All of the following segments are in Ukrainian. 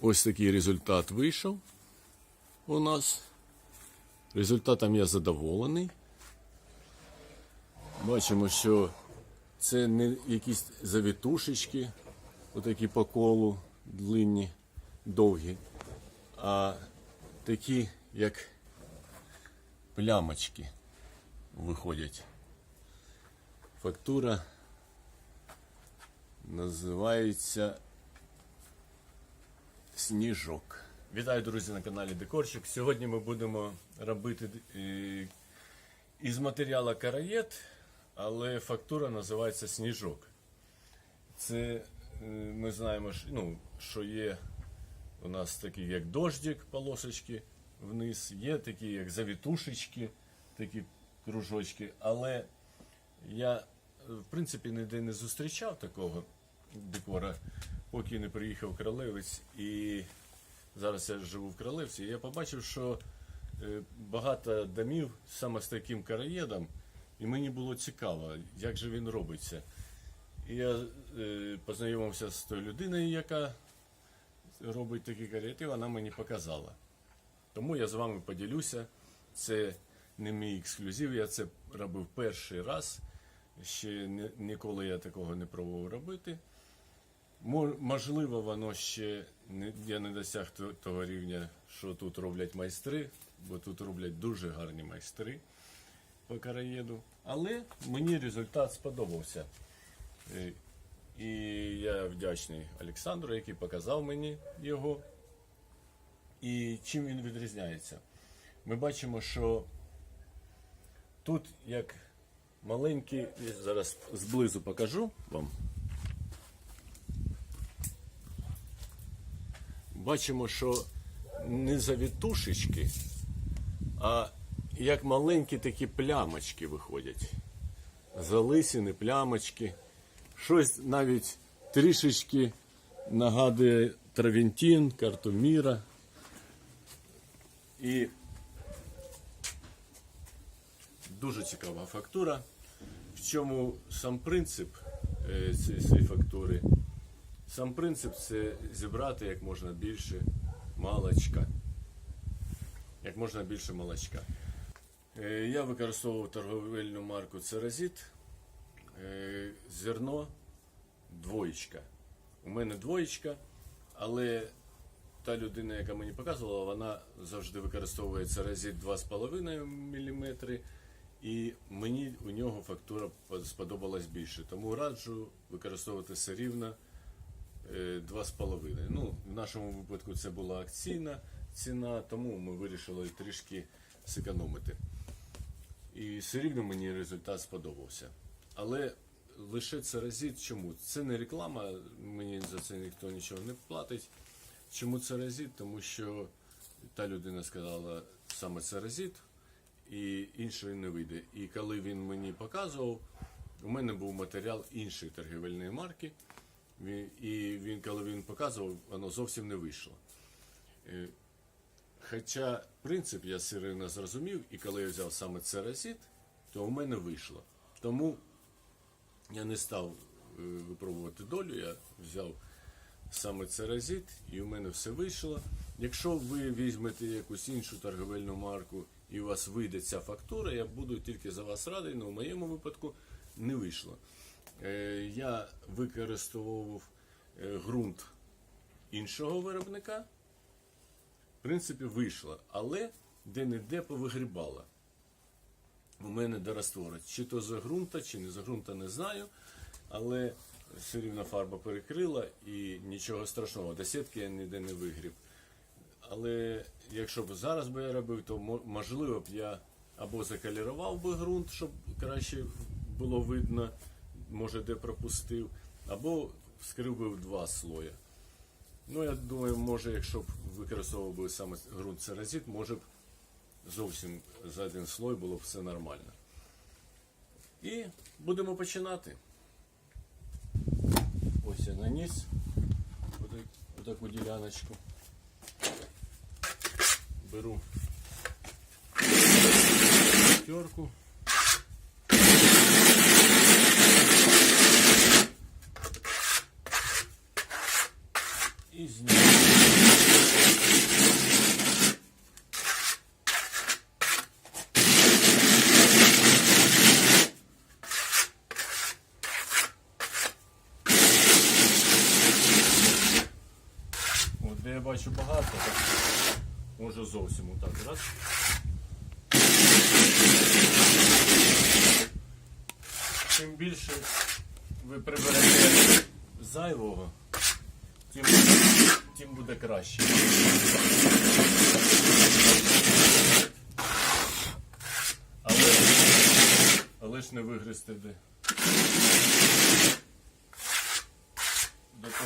Ось такий результат вийшов у нас. Результатом я задоволений. Бачимо, що це не якісь завітушечки, отакі по колу, длинні, довгі, а такі, як плямочки виходять. Фактура називається Сніжок. Вітаю, друзі, на каналі Декорчик. Сьогодні ми будемо робити е, із матеріалу караєт, але фактура називається Сніжок. Це е, ми знаємо, ну, що є у нас такі, як дождик, полосочки вниз, є такі, як завітушечки, такі кружочки, але я, е, в принципі, ніде не зустрічав такого декора, поки не приїхав Кролевець. І зараз я живу в Кролевці. І я побачив, що е, багато домів саме з таким караєдом, і мені було цікаво, як же він робиться. І я е, познайомився з тою людиною, яка робить такі караєти, і вона мені показала. Тому я з вами поділюся. Це не мій ексклюзив, я це робив перший раз. Ще ніколи я такого не пробував робити. Мо- Можливо, воно ще не, я не досяг того рівня, що тут роблять майстри, бо тут роблять дуже гарні майстри по караєду. Але мені результат сподобався. Е, І я вдячний Олександру, який показав мені його. І чим він відрізняється? Ми бачимо, що тут як маленький, зараз зблизу покажу вам. Бачимо, що не завітушечки, а як маленькі такі плямочки виходять. Залисини, плямочки. Щось навіть трішечки нагадує Травентін, Картоміра. І дуже цікава фактура. В чому сам принцип е, цієї фактури? Сам принцип це зібрати як можна більше молочка. Як можна більше молочка. Е, Я використовував торговельну марку Церазіт. Зерно двоєчка. У мене двоєчка, але та людина, яка мені показувала, вона завжди використовує Церазіт 2,5 мм. І мені у нього фактура сподобалась більше. Тому раджу використовувати все рівно 2,5. Ну, в нашому випадку це була акційна ціна, тому ми вирішили трішки зекономити. І все рівно мені результат сподобався. Але лише церазіт чому? Це не реклама, мені за це ніхто нічого не платить. Чому церазіт? Тому що та людина сказала саме церазіт, і іншої не вийде. І коли він мені показував, у мене був матеріал іншої торгівельної марки. Він- І він, коли він показував, воно зовсім не вийшло. Е, Хоча принцип я рівно зрозумів, і коли я взяв саме церазіт, то у мене вийшло. Тому я не став е, випробувати долю, я взяв саме церазіт, і у мене все вийшло. Якщо ви візьмете якусь іншу торговельну марку і у вас вийде ця фактура, я буду тільки за вас радий, але в моєму випадку не вийшло. Е, Я використовував е, ґрунт іншого виробника. В принципі, вийшло, але де-не-де повигрібала. У мене до раствора. Чи то за ґрунта, чи не за ґрунта, не знаю. Але все рівно фарба перекрила і нічого страшного. До сітки я ніде не вигріб. Але якщо б зараз би я робив, то можливо б я або закалірував би ґрунт, щоб краще було видно, може де пропустив, або вскрив би в два слої. Ну, я думаю, може, якщо б використовував би саме ґрунт церазіт, може б зовсім за один слой було б все нормально. І будемо починати. Ось я наніс отак- отаку діляночку. Беру терку. І знімаю. Бачу багато, так може зовсім отак. Раз. Чим більше ви приберете зайвого, тим, тим буде краще. Але, але ж не вигризти.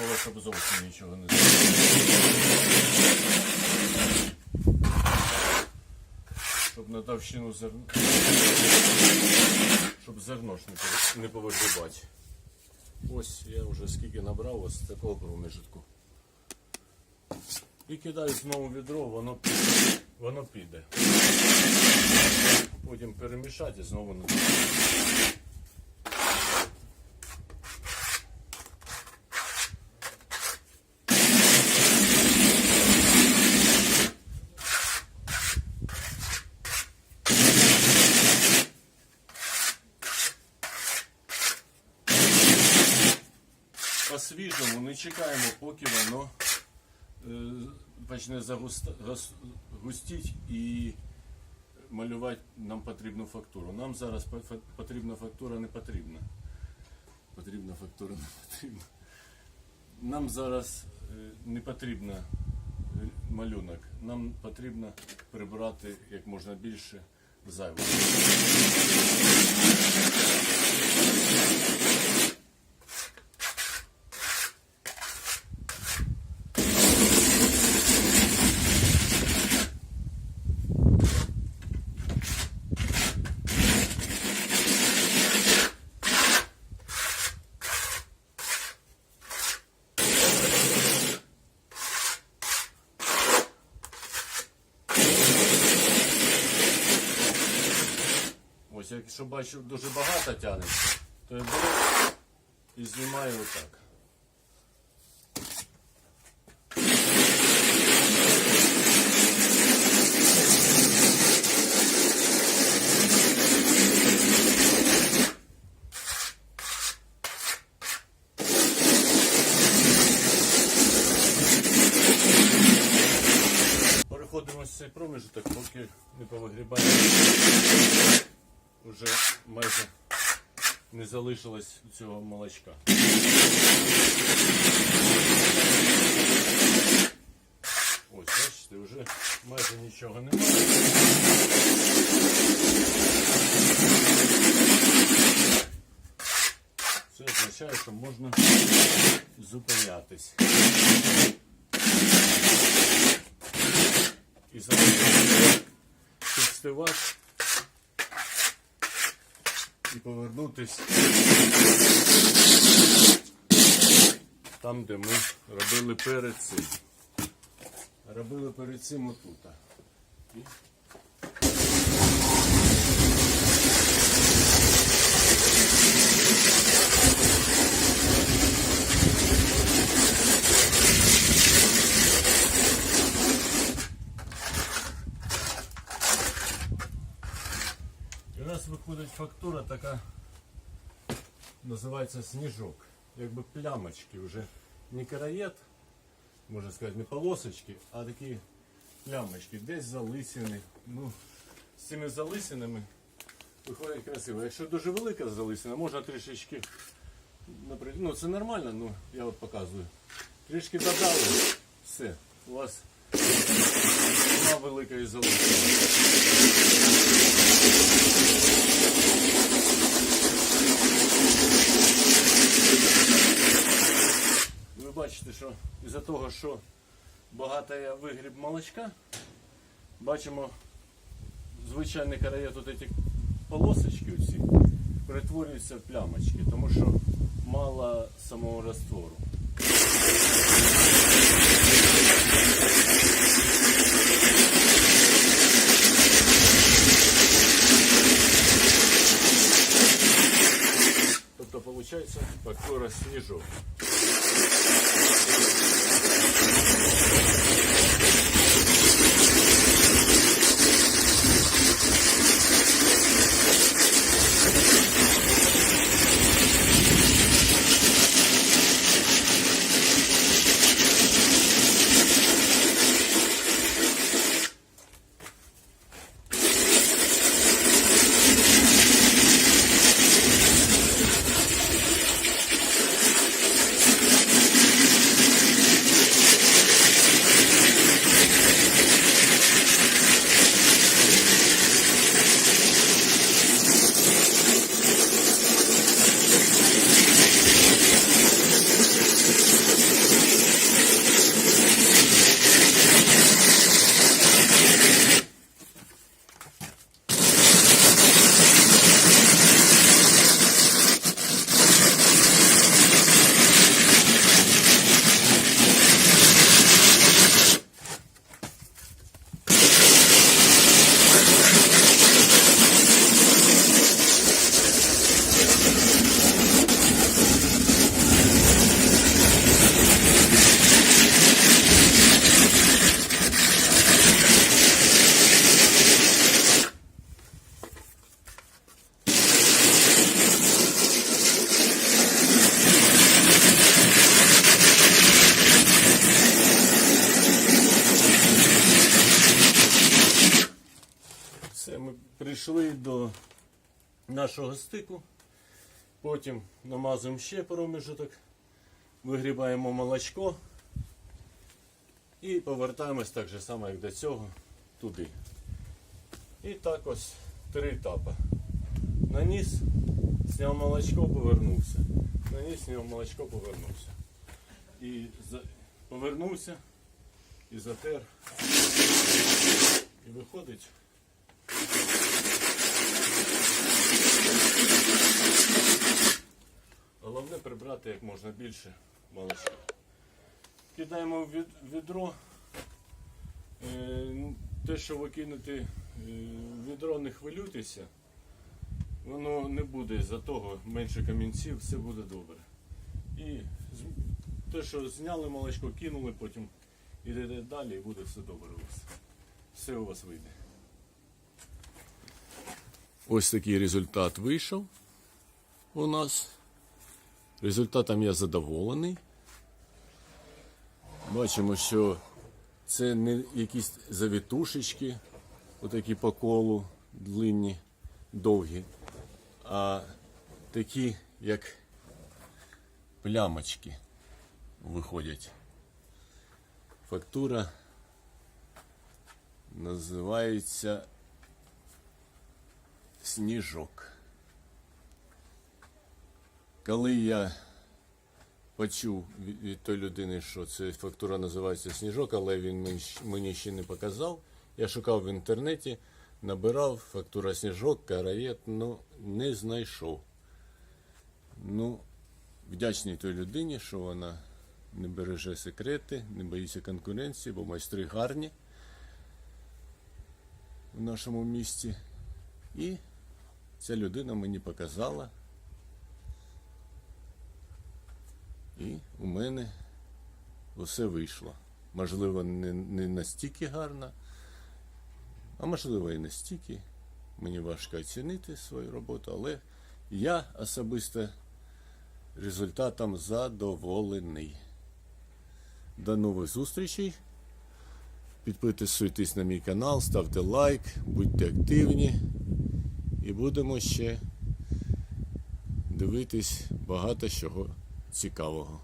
До щоб зовсім нічого не зробити. Щоб на товщину зерна. Щоб зерно ж не пов- повигрібати. Ось я вже скільки набрав ось такого проміжку. І кидаю знову відро, воно піде. Воно піде. Потім перемішати і знову на по-свіжому не чекаємо, поки воно е, почне густіть і малювати нам потрібну фактуру. Нам зараз потрібна фактура не потрібна. Потрібна фактура не потрібна. Нам зараз е, не потрібна е, малюнок. Нам потрібно прибрати як можна більше зайвого. Ось якщо бачу дуже багато тягнеться, то я беру і знімаю отак. Переходимо з цей проміжок, поки не повигрібаємо вже майже не залишилось цього молочка. Ось, бачите, вже майже нічого немає. Це означає, що можна зупинятись. І залишити підстивати і повернутись там, де ми робили перед цим. Робили перед цим отут. Виходить фактура така, називається сніжок. Якби плямочки вже не караєт, можна сказати, не полосочки, а такі плямочки, десь залисини. Ну, з цими залисинами виходить красиво. Якщо дуже велика залисина, можна трішечки, ну це нормально, ну я от показую. Трішки додали, все, у вас нема великої залисини. Ви бачите, що із-за того, що багато я вигріб молочка, бачимо звичайний караєт, от ці полосочки оці, перетворюються в плямочки, тому що мало самого раствору. Тобто виходить фактура сніжок. Прийшли до нашого стику. Потім намазуємо ще проміжуток, вигрібаємо молочко і повертаємось так же само, як до цього, туди. І так ось три етапи. Наніс, зняв молочко, повернувся. Наніс, зняв молочко, повернувся. І за... повернувся і затер. І виходить. Головне прибрати як можна більше молочка. Кидаємо в відро. Е, Те, що ви кинете е, в відро, не хвилюйтеся. Воно не буде за того менше камінців, все буде добре. І те, що зняли молочко, кинули, потім йдете далі і буде все добре у вас. Все у вас вийде. Ось такий результат вийшов у нас. Результатом я задоволений. Бачимо, що це не якісь завітушечки, отакі по колу, длинні, довгі, а такі, як плямочки виходять. Фактура називається сніжок. Коли я почув від, тої людини, що це фактура називається сніжок, але він мені ще не показав. Я шукав в інтернеті, набирав фактура сніжок, караєт, ну не знайшов. Ну, вдячний той людині, що вона не береже секрети, не боїться конкуренції, бо майстри гарні в нашому місті. І ця людина мені показала. І у мене усе вийшло. Можливо, не, не настільки гарно, а можливо і настільки. Мені важко оцінити свою роботу, але я особисто результатом задоволений. До нових зустрічей. Підписуйтесь на мій канал, ставте лайк, будьте активні і будемо ще дивитись багато чого цікавого.